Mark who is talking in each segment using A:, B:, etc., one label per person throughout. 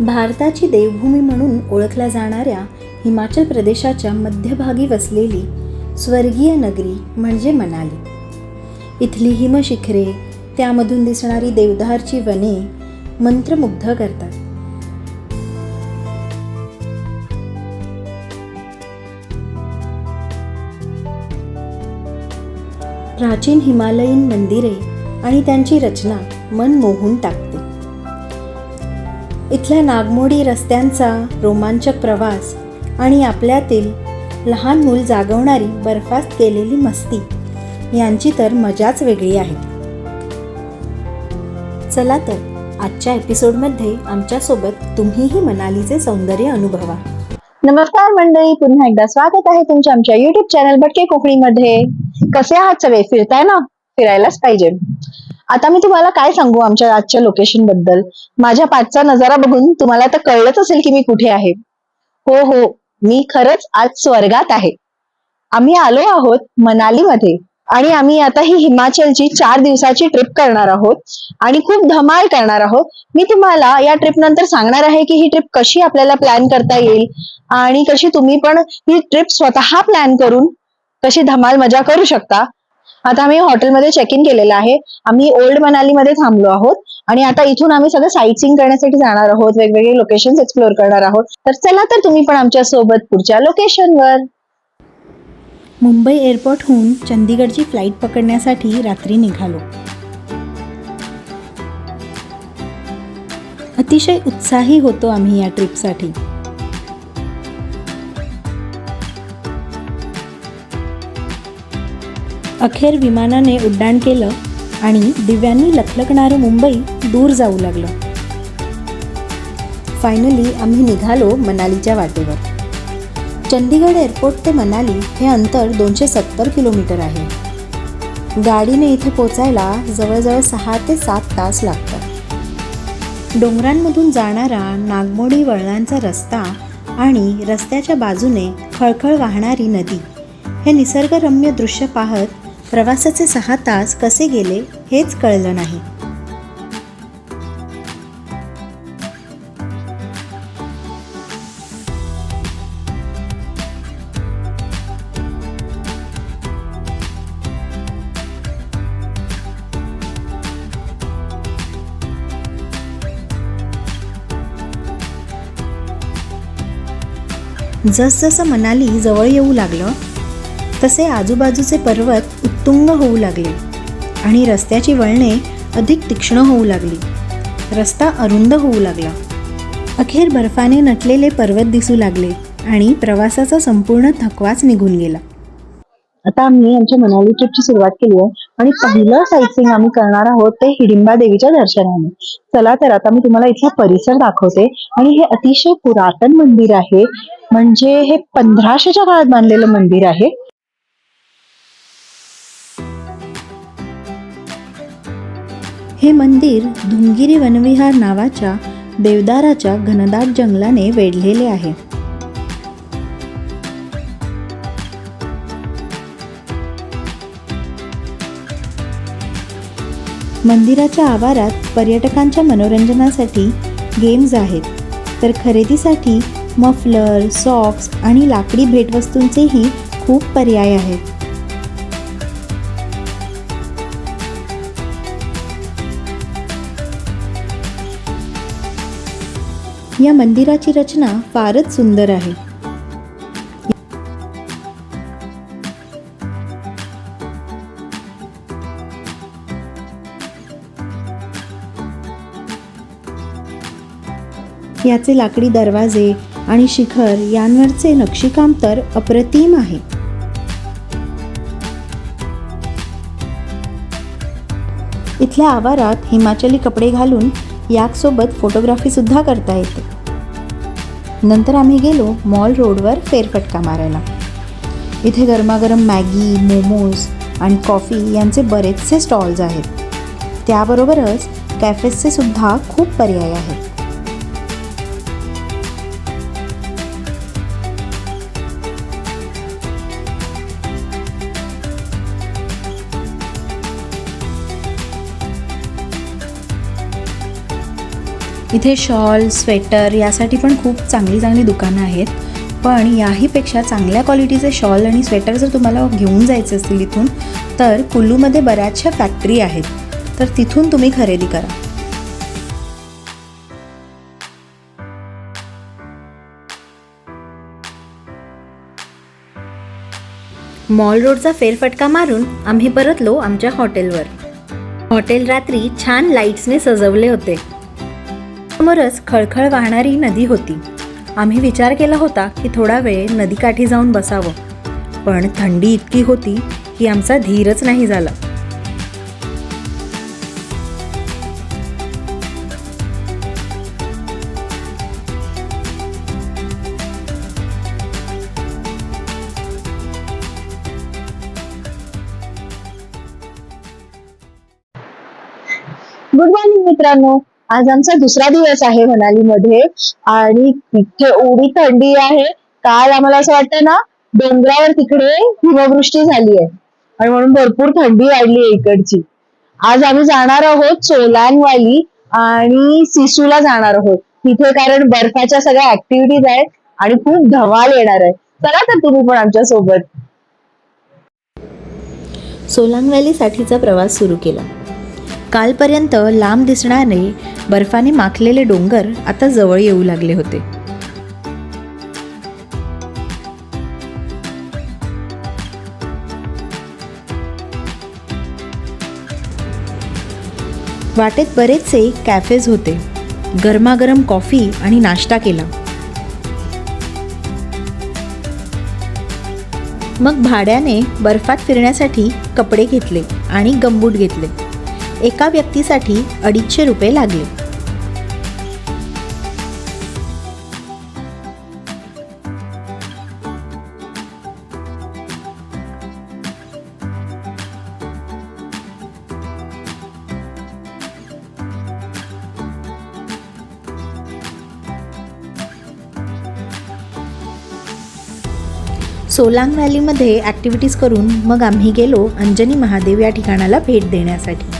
A: भारताची देवभूमी म्हणून ओळखल्या जाणाऱ्या हिमाचल प्रदेशाच्या मध्यभागी वसलेली स्वर्गीय नगरी म्हणजे मनाली. इथली हिमशिखरे त्यामधून दिसणारी देवदारची वने मंत्रमुग्ध करतात. प्राचीन हिमालयीन मंदिरे आणि त्यांची रचना मन मोहून टाकते. इथल्या नागमोडी रस्त्यांचा रोमांचक प्रवास आणि आपल्यातील लहान मूल जागवणारी बर्फात केलेली मस्ती यांची तर मजाच वेगळी आहे. चला तर आजच्या एपिसोडमध्ये आमच्यासोबत तुम्हीही मनालीचे सौंदर्य अनुभवा.
B: नमस्कार मंडळी पुन्हा एकदा स्वागत आहे तुमच्या आमच्या युट्यूब चॅनल भटके कोकणीमध्ये. कसे आहात सगळे? फिरताय ना? फिरायलाच पाहिजे. आता मी तुम्हाला काय सांगू आमच्या आजच्या लोकेशनबद्दल? माझ्या पाठचा नजारा बघून तुम्हाला तर कळलंच असेल की मी कुठे आहे. हो हो मी खरंच आज स्वर्गात आहे. आम्ही आलो आहोत मनालीमध्ये आणि आम्ही आता ही हिमाचलची चार दिवसाची ट्रिप करणार आहोत आणि खूप धमाल करणार आहोत. मी तुम्हाला या ट्रिप नंतर सांगणार आहे की ही ट्रिप कशी आपल्याला प्लॅन करता येईल आणि कशी तुम्ही पण ही ट्रिप स्वतः प्लॅन करून कशी धमाल मजा करू शकता. आता आम्ही हॉटेलमध्ये चेक इन केलेलं आहे. आम्ही ओल्ड मनालीमध्ये थांबलो आहोत आणि आता इथून आम्ही सगळं साईट सीन करण्यासाठी जाणार आहोत. वेगवेगळे लोकेशन एक्सप्लोअर करणार आहोत. तर चला तर तुम्ही पण आमच्यासोबत पुढच्या लोकेशनवर
A: मुंबई एअरपोर्टहून चंदीगडची फ्लाईट पकडण्यासाठी रात्री निघालो. अतिशय उत्साही होतो आम्ही या ट्रिपसाठी अखेर विमानाने उड्डाण केलं आणि दिव्यांनी लखलखणारं मुंबई दूर जाऊ लागलं. फायनली आम्ही निघालो मनालीच्या वाटेवर. चंदीगड एअरपोर्ट ते मनाली हे अंतर दोनशे सत्तर किलोमीटर आहे. गाडीने इथे पोचायला जवळजवळ सहा ते सात तास लागतात. डोंगरांमधून जाणारा नागमोडी वळणांचा रस्ता आणि रस्त्याच्या बाजूने खळखळ वाहणारी नदी हे निसर्गरम्य दृश्य पाहत प्रवासाचे सहा तास कसे गेले हेच कळलं नाही. जसजसं मनाली जवळ येऊ लागलं तसे आजूबाजूचे पर्वत उत्तुंग होऊ लागले आणि रस्त्याची वळणे अधिक तीक्ष्ण होऊ लागली. रस्ता अरुंद होऊ लागला. अखेर बर्फाने नटलेले पर्वत दिसू लागले आणि प्रवासाचा संपूर्ण थकवाच निघून गेला.
B: आता आम्ही आमच्या मनाली ट्रिपची सुरुवात केली आहे आणि पहिलं साईटसिंग आम्ही करणार आहोत ते हिडिंबा देवीच्या दर्शनाने. चला तर आता मी तुम्हाला इथला परिसर दाखवते आणि हे अतिशय पुरातन मंदिर आहे. म्हणजे हे पंधराशेच्या काळात बांधलेलं मंदिर आहे.
A: हे मंदिर धुंगिरी वनविहार नावाच्या देवदाराच्या घनदाट जंगलाने वेढलेले आहे. मंदिराच्या आवारात पर्यटकांच्या मनोरंजनासाठी गेम्स आहेत. तर खरेदीसाठी मफलर सॉक्स आणि लाकडी भेटवस्तूंचेही खूप पर्याय आहेत. या मंदिराची रचना फारच सुंदर आहे. याचे लाकडी दरवाजे आणि शिखर यांवरचे नक्षीकाम तर अप्रतिम आहे. इथल्या आवारात हिमाचली कपडे घालून याकसोबत फोटोग्राफी सुद्धा करता येते. नंतर आम्ही गेलो मॉल रोडवर फेरफटका मारायला. इथे गरमागरम मॅगी मोमोज आणि कॉफी यांचे बरेचसे स्टॉल्स आहेत. त्याबरोबरच कॅफेजचे सुद्धा खूप पर्याय आहेत. इथे शॉल स्वेटर यासाठी पण खूप चांगली चांगली दुकानं आहेत. पण याहीपेक्षा चांगल्या क्वालिटीचे शॉल आणि स्वेटर जर तुम्हाला घेऊन जायचे असतील इथून तर कुल्लूमध्ये बऱ्याचशा फॅक्टरी आहेत. तर तिथून तुम्ही खरेदी करा. मॉल रोडचा फेरफटका मारून आम्ही परतलो आमच्या हॉटेलवर. हॉटेल रात्री छान लाईट्सने सजवले होते. समोरच खळखळ वाहणारी नदी होती. आम्ही विचार केला होता की थोडा वेळ नदीकाठी जाऊन बसावं. पण थंडी इतकी होती की आमचा धीरच नाही झाला.
B: गुड मॉर्निंग मित्रांनो. आज आमचा दुसरा दिवस आहे मनालीमध्ये आणि तिथे एवढी थंडी आहे. काल आम्हाला असं वाटतं ना डोंगरावर तिकडे हिमवृष्टी झाली आहे आणि म्हणून भरपूर थंडी वाढली आहे इकडची. आज आम्ही जाणार आहोत सोलांगवाली आणि सिसूला जाणार आहोत. तिथे कारण बर्फाच्या सगळ्या ऍक्टिव्हिटीज आहेत आणि खूप धमाल येणार आहे. चला तर तुम्ही पण आमच्यासोबत
A: सोलांग व्हॅलीसाठीचा प्रवास सुरू केला. कालपर्यंत लांब दिसणारे बर्फाने माखलेले डोंगर आता जवळ येऊ लागले होते. वाटेत बरेचसे कॅफेज होते. गरमागरम कॉफी आणि नाश्ता केला. मग भाड्याने बर्फात फिरण्यासाठी कपडे घेतले आणि गंबूट घेतले. एका व्यक्तीसाठी अडीचशे रुपये लागले. सोलांग व्हॅलीमध्ये ॲक्टिव्हिटीज करून मग आम्ही गेलो अंजनी महादेव या ठिकाणाला भेट देण्यासाठी.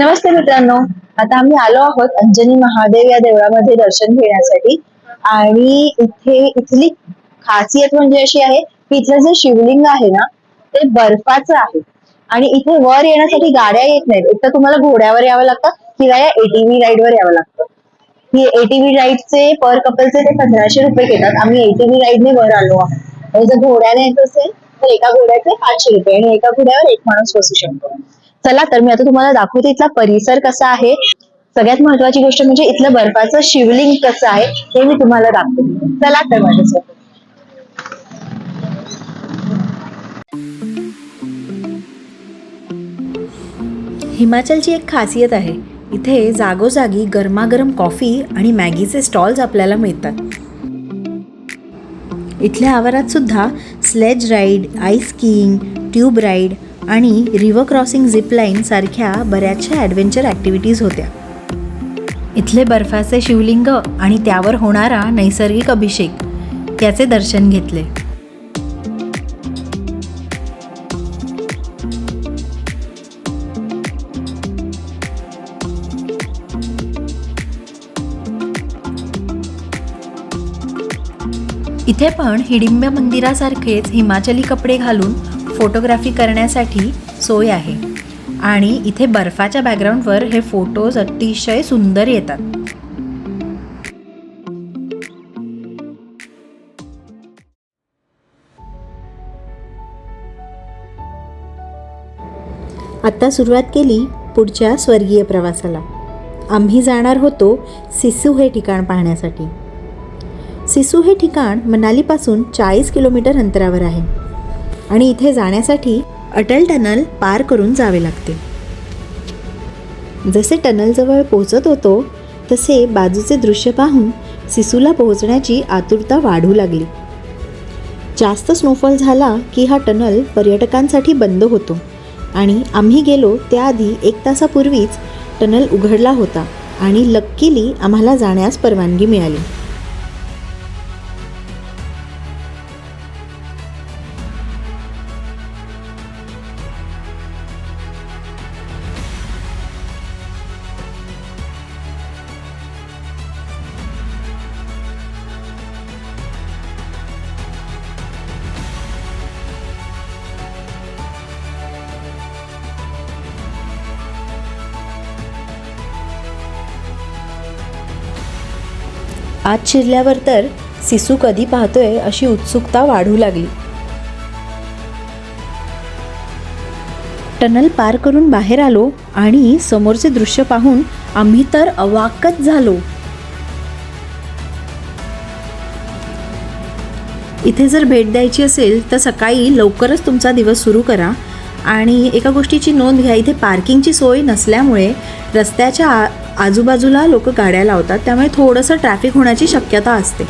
B: नमस्ते मित्रांनो. आता आम्ही आलो आहोत अंजनी महादेव या देवळामध्ये दर्शन घेण्यासाठी. आणि इथे इथली खासियत म्हणजे अशी आहे की इथलं जे शिवलिंग आहे ना ते बर्फाचं आहे. आणि इथे वर येण्यासाठी गाड्या येत नाहीत. एक तर तुम्हाला घोड्यावर यावं लागतं किंवा या एटीव्ही राईड वर यावं लागतं. ही एटीव्ही राईडचे पर कपलचे ते पंधराशे रुपये घेतात. आम्ही एटीव्ही राईडने वर आलो आहोत. जर घोड्याने येत असेल तर एका घोड्याचे पाचशे रुपये आणि एका घोड्यावर एक माणूस बसू शकतो. चला तर मी आता तुम्हाला दाखवते इथला परिसर कसा आहे. सगळ्यात महत्वाची गोष्ट म्हणजे इथलं बर्फाचं शिवलिंग कसं आहे हे मी तुम्हाला दाखवते. चला तर माझ्यासोबत
A: हिमाचलची एक खासियत आहे इथे जागोजागी गरमागरम कॉफी आणि मॅगीचे स्टॉल्स आपल्याला मिळतात. इथल्या आवारात सुद्धा sledge ride ice skiing tube ride आणि रिव्हर क्रॉसिंग झिपलाईन सारख्या बऱ्याचशा ॲडव्हेंचर ॲक्टिव्हिटीज होत्या. इथले बर्फाचे शिवलिंग आणि त्यावर होणारा नैसर्गिक अभिषेक याचे दर्शन घेतले. इथे पण हिडिंब मंदिरासारखेच हिमाचली कपडे घालून फोटोग्राफी करण्यासाठी सोय आहे. आणि इथे बर्फाच्या बॅकग्राऊंडवर हे फोटोज अतिशय सुंदर येतात. आत्ता सुरुवात केली पुढच्या स्वर्गीय प्रवासाला. आम्ही जाणार होतो सिसू हे ठिकाण पाहण्यासाठी. सिसू हे ठिकाण मनालीपासून चाळीस किलोमीटर अंतरावर आहे. आणि इथे जाण्यासाठी अटल टनल पार करून जावे लागते. जसे टनलजवळ पोहोचत होतो तसे बाजूचे दृश्य पाहून सिसूला पोहोचण्याची आतुरता वाढू लागली. जास्त स्नोफॉल झाला की हा टनल पर्यटकांसाठी बंद होतो आणि आम्ही गेलो त्याआधी एक तासापूर्वीच टनल उघडला होता आणि लक्कीली आम्हाला जाण्यास परवानगी मिळाली. आत शिरल्यावर तर सिसू कधी पाहतोय अशी उत्सुकता वाढू लागली. टनल पार करून बाहेर आलो आणि समोरचे दृश्य पाहून आम्ही तर अवाकच झालो. इथे जर भेट द्यायची असेल तर सकाळी लवकरच तुमचा दिवस सुरू करा आणि एका गोष्टीची नोंद घ्या. इथे पार्किंगची सोय नसल्यामुळे रस्त्याच्या आ आजूबाजूला लोक गाड्या लावतात त्यामुळे थोडंसं ट्रॅफिक होण्याची शक्यता असते.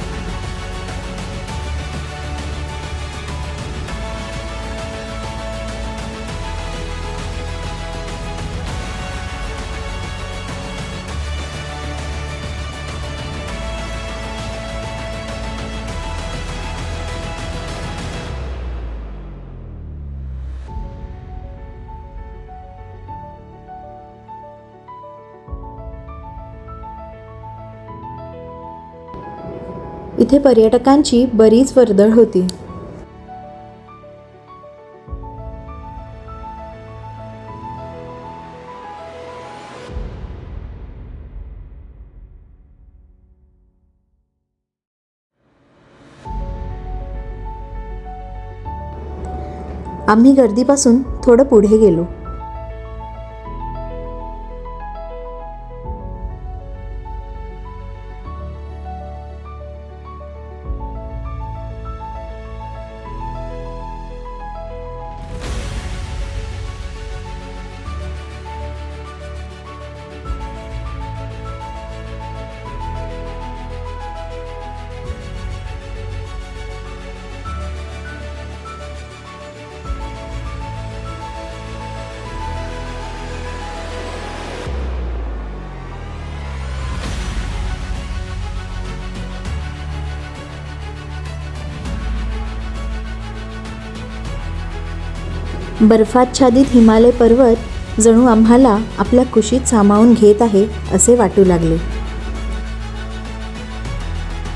A: इथे पर्यटकांची बरीच वर्दळ होती. आम्ही गर्दीपासून थोडं पुढे गेलो. बर्फाच्छादित हिमालय पर्वत जणू आम्हाला आपल्या कुशीत सामावून घेत आहे असे वाटू लागले.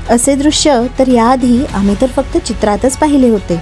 A: असे दृश्य तर याआधी आम्ही तर फक्त चित्रातच पाहिले होते.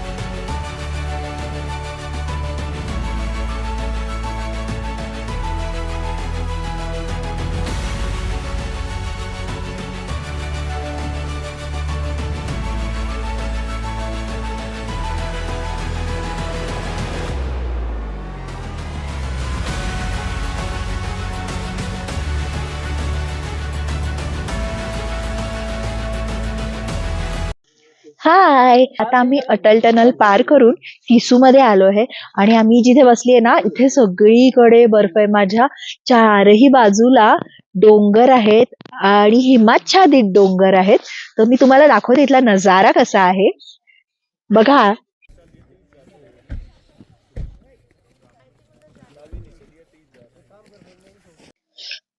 B: हाय आता आम्ही अटल टनल पार करून किसू मध्ये आलो आहे. आणि आम्ही जिथे बसलीये ना इथे सगळीकडे बर्फ आहे. माझ्या चारही बाजूला डोंगर आहेत आणि हिमाच्छादित डोंगर आहेत. तर मी तुम्हाला दाखवते इथला नजारा कसा आहे. बघा.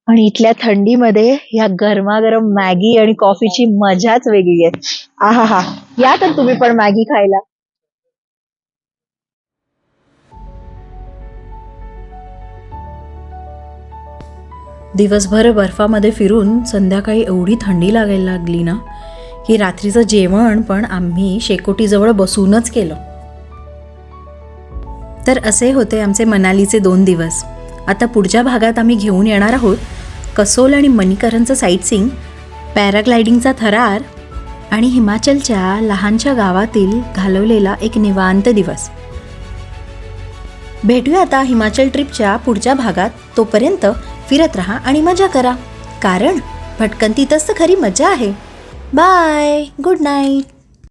B: आणि इथल्या थंडीमध्ये या गरमागरम मॅगी आणि कॉफीची मजाच वेगळी आहे. आहा हा या तर तुम्ही पण मॅगी खायला.
A: दिवसभर बर्फामध्ये फिरून संध्याकाळी एवढी थंडी लागायला लागली ना की रात्रीचं जेवण पण आम्ही शेकोटीजवळ बसूनच केलं. तर असे होते आमचे मनालीचे दोन दिवस. आता पुढच्या भागात आम्ही घेऊन येणार आहोत कसोल आणि मणिकरणचं साईटसिंग पॅराग्लायडिंगचा थरार आणि हिमाचलच्या लहानशा गावातील घालवलेला एक निवांत दिवस. भेटूया आता हिमाचल ट्रिपच्या पुढच्या भागात. तोपर्यंत फिरत राहा आणि मजा करा. कारण भटकंतीतच तर खरी मजा आहे. बाय. Good night.